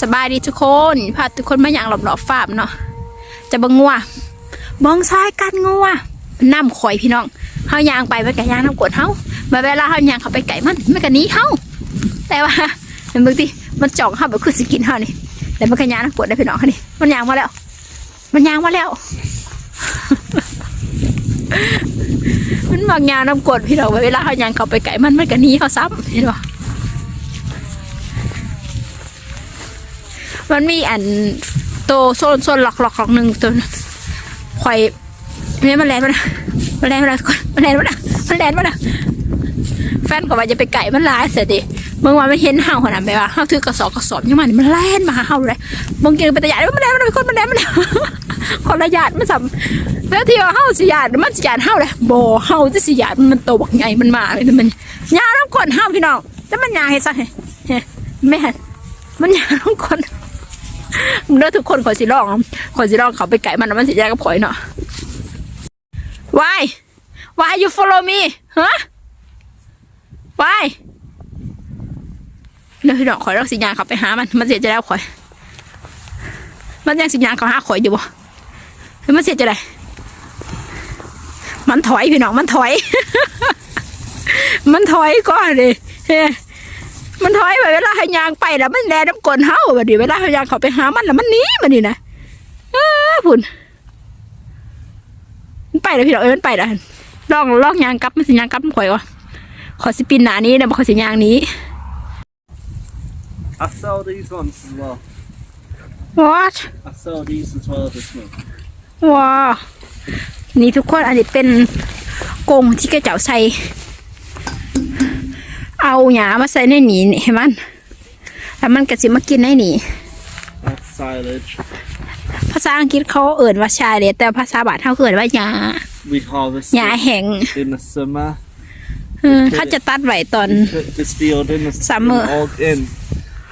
สบายดีทุกคนพาทุกคนมาอย่างหลอบฟาร์มเนาะจะบังงัวบังซ้ายกันงัวน้ำข่อยพี่น้องเฮายางไปมันก็ยางน้ำกวดเฮามาเวลาเฮายางเขาไปไก่มันมันก็หนีเฮาแต่ว่าเห็นบางทีมันจ่องเฮาแบบคือสกินเฮานี่แต่มันก็ยางน้ำกวดได้พี่น้องเขานี่มันยางมาแล้ว มันยางมาแล้ว มันมากยางน้ำกวดพี่น้องเวลาเฮายางเขาไปไก่มันมันก็หนีเฮาซ้ำเห็นปะ มันมีอันโตโซนโซนหลอกหลอกหลอกหนึ่งตัวน่ะข่อยเนี่ยมันแลนมันมันแลนมันนะมันแลนมันมันแลนมันแฟนก็ว่าจะไปไก่มันร้ายเสียดิเมื่อวานมันเห็นเห่าขนาดแบบว่าเห่าถือกระสอบกระสอบยังมันมันแล่นมาเห่าเลยบางทีเป็นตะยานมันแล่นมันเป็นคนมันแล่นมันคนละยานมันสัมแล้วที่ว่าเห่าสิยานมันสิยานเห่าเลยบ่เห่าจะสิยานมันโตบักใหญ่มันมาเลยมันยาน้ำกนเห่าพี่น้องแล้วมันยาให้ซะเฮ้แม่นมันยาน้ำกน เด้อทุกคนขอสิลองขอสิลองเขาไปไก่มันมันสิแยกกับข่อยเนาะ Why Why you follow me ฮะ Why เดี๋ยวพี่น้องข่อยลองสิยางเขาไปหามันมันเสียใจแล้วข่อย มันยังสิยางเขาหาข่อยอยู่บ่หรือมันเสียใจอะไรมันถอยพี่น้องมันถอย มันถอยก่อนเลยเฮ้ มันถอยไปเวลาให้ยางไปแล้วมันแลน้ำกลนเฮาบัดนี้เวลาให้ยางเขาไปหามันแล้วมันหนีบัดนี้นะเออพุ่นมันไปแล้วพี่น้องเอ้ยมันไปแล้วลองลองยางกลับมันสิยางกลับมันข่อยวะขอสิปินหนานี้เดี๋ยวมันขอสิยางนี้ I sell these ones as well. what I sell these as well this month. ว้าวนี่ทุกคนอันนี้เป็นกรงที่กระเจ้าใส่ เอาหยามาใส่ในหนีนี่ให้มัน แล้วมันก็สิมากินในหนี That's silage. ภาษาอังกฤษเขาเอ่นว่าชายเลยแต่ภาษาบาทเขาเอ่นว่าหยา We harvest หยา it แห้ง in the summer. เออเขาจะตัดไว้ตอน Cut this field in the Summer. In, all, in.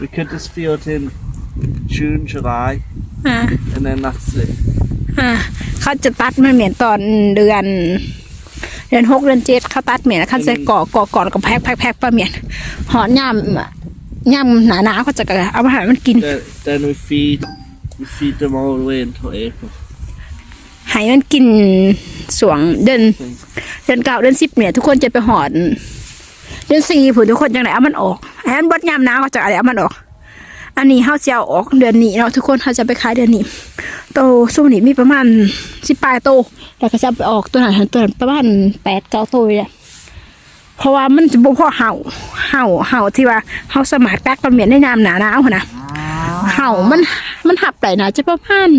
We cut this field in June, July, อ่า and then that's it. อ่าเขาจะตัดมันเหมือนตอนเดือน เดือนหกเดือนเจ็ดเขาตัดเหมือนเขาจะก่อก่อก่อนกับแพ็คแพ็คแพ็คปลาเหมียนหอนย่ำย่ำหนาหนาๆเขาจะเอามาให้มันกิน Then, we feed we feed them all the way until April. ให้มันกินสวงเดือนเดือนเก้าเดือนสิบเนี่ยทุกคนจะไปหอนเดือนสี่ผู้ทุกคนจังไหนเอามันออกให้มันบดยามหนาวเขาจะอะไรเอามันออก อันนี้เขาจะเอาออกเดือนนี้เนาะทุกคนเขาจะไปขายเดือนนี้ โตสู้นี้มีประมาณสิบปลายโตแล้วก็จะเอาไปออกตัวไหนตัวไหนประมาณแปดเก้าโตเลยอะเพราะว่ามันจะบ่พอเห่าเห่าเห่าที่ว่าเห่าสมัครกักมันเหมียนในน้ำหนาหนาวหั้นนะเห่ามันมันหับได้นะจะประมาณ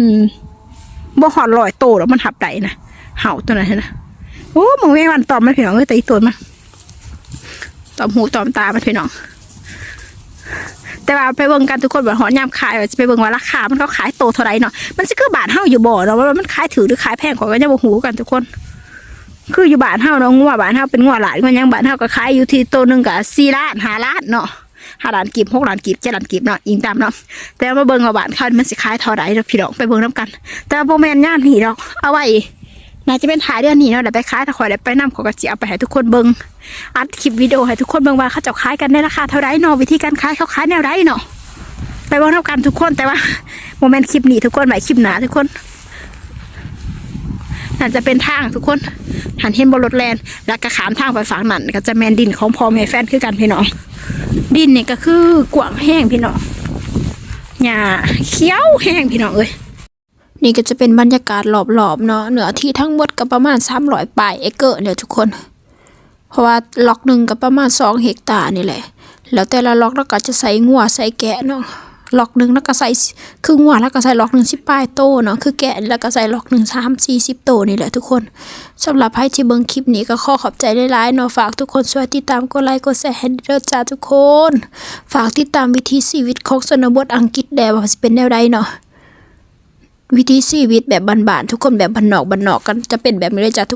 บ่หอดลอยโตแล้วมันหับได้นะเห่าตัวนั้นนะโอ้มึงไม่วันตอมมันพี่น้องเอ้ยแต่อีตัวมันตอมหูตอมตามันพี่น้อง แต่ว่าไปเบิ่งกันทุกคนว่าหอยามขายว่าจะไปเบิ่งว่าราคา มันเขาขายโตเท่าไหร่เนาะมันสิคือบานเฮาอยู่บ่เนาะว่ามันขายถือหรือขายแพงกว่าก็ยังบ่ฮู้กันทุกคน คืออยู่บานเฮาเนาะงัวบานเฮาเป็นงัวหลานก็ยังบานเฮาก็ขายอยู่ที่โตหนึงก็4ล้าน5ล้านเนาะ5ล้านกีบ6ล้านกีบ7ล้านกีบเนาะอิงตามเนาะแต่ว่ามาเบิ่งว่าบานเขามันสิขายเท่าไหร่เนาะพี่น้องไปเบิ่งนํกัน แต่ว่าบ่แม่นย่านนี้ดอกเอาไว้ น่าจะเป็นท้ายเดือนนี้เนาะเดี๋ยวไปขายถ้าขอยได้ไปนำขอยก็สิเอาไปให้ทุกคนเบิ่งอัดคลิปวิดีโอให้ทุกคนเบิ่งว่าเขาจ้าขายกันในราคาเท่าไรเนาะวิธีการขายเขาขายแนวใดเนาะไปเบ้างเท่ากันทุกคนแต่ว่าโมเมนต์คลิปนี้ทุกคนหมายคลิปหนาทุกคนนั่นจะเป็นทางทุกคนหันเห็นบนรถแลนแล้วก็ขามทางไปฝั่งนั้นก็จะแมนดินของพ่อแม่แฟนคือกันพี่น้องดินเนี่ยก็คือกว้างแห้งพี่น้องหญ้าเขียวแห้งพี่น้องเอ้ย นี่ก็จะเป็นบรรยากาศรอบๆเนาะเหนือที่ทั้งหมดก็ประมาณสามร้อยปลายเอเกอร์เนี่ยทุกคน เพราะว่าล็อกหนึ่งก็ประมาณสองเฮกตาร์นี่แหละ แล้วแต่ละล็อกแล้วก็จะใส่งัวใส่แกะเนาะล็อกหนึ่งแล้วก็ใส่คืองัวแล้วก็ใส่ล็อกหนึ่งสิบปลายโตเนาะคือแกะแล้วก็ใส่ล็อกหนึ่งสามสี่สิบโตนี่แหละทุกคนสำหรับใครที่เบิ่งคลิปนี้ก็ขอขอบใจหลายๆเนาะฝากทุกคนช่วยติดตามกดไลค์กดแชร์ให้เด้อจ้าทุกคน ฝากติดตามวิถีชีวิตของชนบทอังกฤษแดว่าสิเป็นแนวใดเนาะ วิธีชีวิตแบบบ้านๆทุกคนแบบบ้านนอกบ้านนอกกันจะเป็นแบบนี้เลยจ้ะทุก